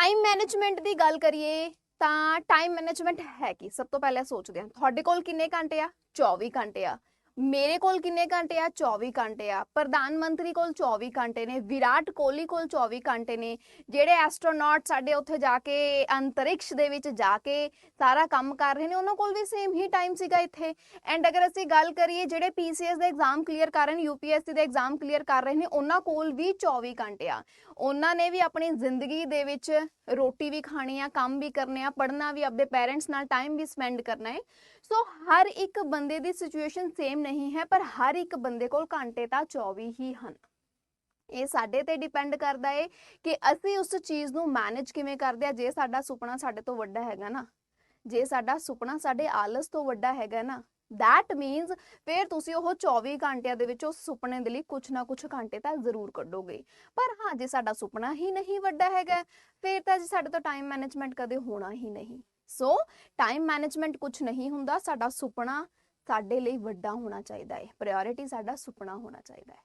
Time management ਦੀ ਗੱਲ ਕਰੀਏ ਤਾਂ ਟਾਈਮ ਮੈਨੇਜਮੈਂਟ ਹੈ ਕੀ? ਸਭ ਤੋਂ ਪਹਿਲਾਂ ਸੋਚਦੇ ਹਾਂ। ਤੁਹਾਡੇ ਕੋਲ ਕਿੰਨੇ ਘੰਟੇ ਆ? 24 ਘੰਟੇ ਆ। ਮੇਰੇ ਕੋਲ ਕਿੰਨੇ ਘੰਟੇ ਆ? 24 ਘੰਟੇ ਆ। ਪ੍ਰਧਾਨ ਮੰਤਰੀ ਕੋਲ 24 ਘੰਟੇ ਨੇ, ਵਿਰਾਟ ਕੋਹਲੀ ਕੋਲ 24 ਘੰਟੇ ਨੇ। ਜਿਹੜੇ ਐਸਟਰੋਨੌਟ ਸਾਡੇ ਉੱਥੇ ਜਾ ਕੇ, ਅੰਤਰਿਕਸ਼ ਦੇ ਵਿੱਚ ਜਾ ਕੇ ਸਾਰਾ ਕੰਮ ਕਰ ਰਹੇ ਨੇ, ਉਹਨਾਂ ਕੋਲ ਵੀ ਸੇਮ ਹੀ ਟਾਈਮ ਸੀਗਾ ਇੱਥੇ। ਐਂਡ ਅਗਰ ਅਸੀਂ ਗੱਲ ਕਰੀਏ ਜਿਹੜੇ ਪੀਸੀਐਸ ਦੇ ਐਗਜ਼ਾਮ ਕਲੀਅਰ ਕਰ ਰਹੇ ਨੇ ਯੂਪੀਐਸਸੀ ਦੇ ਐਗਜ਼ਾਮ ਕਲੀਅਰ ਕਰ ਰਹੇ ਨੇ, ਉਹਨਾਂ ਕੋਲ ਵੀ 24 ਘੰਟੇ ਆ। ਉਹਨਾਂ ਨੇ ਵੀ ਆਪਣੀ ਜ਼ਿੰਦਗੀ ਦੇ ਵਿੱਚ ਰੋਟੀ ਵੀ ਖਾਣੀ ਆ, ਕੰਮ ਵੀ ਕਰਨੇ ਆ, ਪੜ੍ਹਨਾ ਵੀ, ਆਪਣੇ ਪੇਰੈਂਟਸ ਨਾਲ ਟਾਈਮ ਵੀ ਸਪੈਂਡ ਕਰਨਾ ਹੈ ਸੋ ਹਰ ਇੱਕ ਬੰਦੇ ਦੀ ਸਿਚੁਏਸ਼ਨ ਸੇਮ ਨਹੀਂ ਹੈ, ਪਰ ਹਰ ਇੱਕ ਬੰਦੇ ਕੋਲ ਘੰਟੇ ਤਾਂ 24 ਹੀ ਹਨ। ਇਹ ਸਾਡੇ ਤੇ ਡਿਪੈਂਡ ਕਰਦਾ ਹੈ ਕਿ ਅਸੀਂ ਉਸ ਚੀਜ਼ ਨੂੰ ਮੈਨੇਜ ਕਿਵੇਂ ਕਰਦੇ ਆ, ਜੇ ਸਾਡਾ ਸੁਪਨਾ ਸਾਡੇ ਤੋਂ ਵੱਡਾ ਹੈਗਾ ਨਾ, ਜੇ ਸਾਡਾ ਸੁਪਨਾ ਸਾਡੇ ਆਲਸ ਤੋਂ ਵੱਡਾ ਹੈਗਾ ਨਾ, that means ਫਿਰ ਤੁਸੀਂ ਉਹ 24 ਘੰਟਿਆਂ ਦੇ ਵਿੱਚ ਉਸ ਸੁਪਨੇ ਦੇ ਲਈ ਕੁਝ ਨਾ ਕੁਝ ਘੰਟੇ ਤਾਂ ਜ਼ਰੂਰ ਕੱਢੋਗੇ। ਪਰ ਹਾਂ, ਜੇ ਸਾਡਾ ਸੁਪਨਾ ਹੀ ਨਹੀਂ ਵੱਡਾ ਹੈਗਾ, ਫਿਰ ਤਾਂ ਜੀ ਸਾਡੇ ਤੋਂ ਟਾਈਮ ਮੈਨੇਜਮੈਂਟ ਕਦੇ ਹੋਣਾ ਹੀ ਨਹੀਂ। ਸੋ ਟਾਈਮ ਮੈਨੇਜਮੈਂਟ ਕੁਝ ਨਹੀਂ ਹੁੰਦਾ, ਸਾਡਾ ਸੁਪਨਾ ਸਾਡੇ ਲਈ ਵੱਡਾ ਹੋਣਾ ਚਾਹੀਦਾ ਹੈ। ਪ੍ਰਾਇੋਰਟੀ ਸਾਡਾ ਸੁਪਨਾ ਹੋਣਾ ਚਾਹੀਦਾ ਹੈ।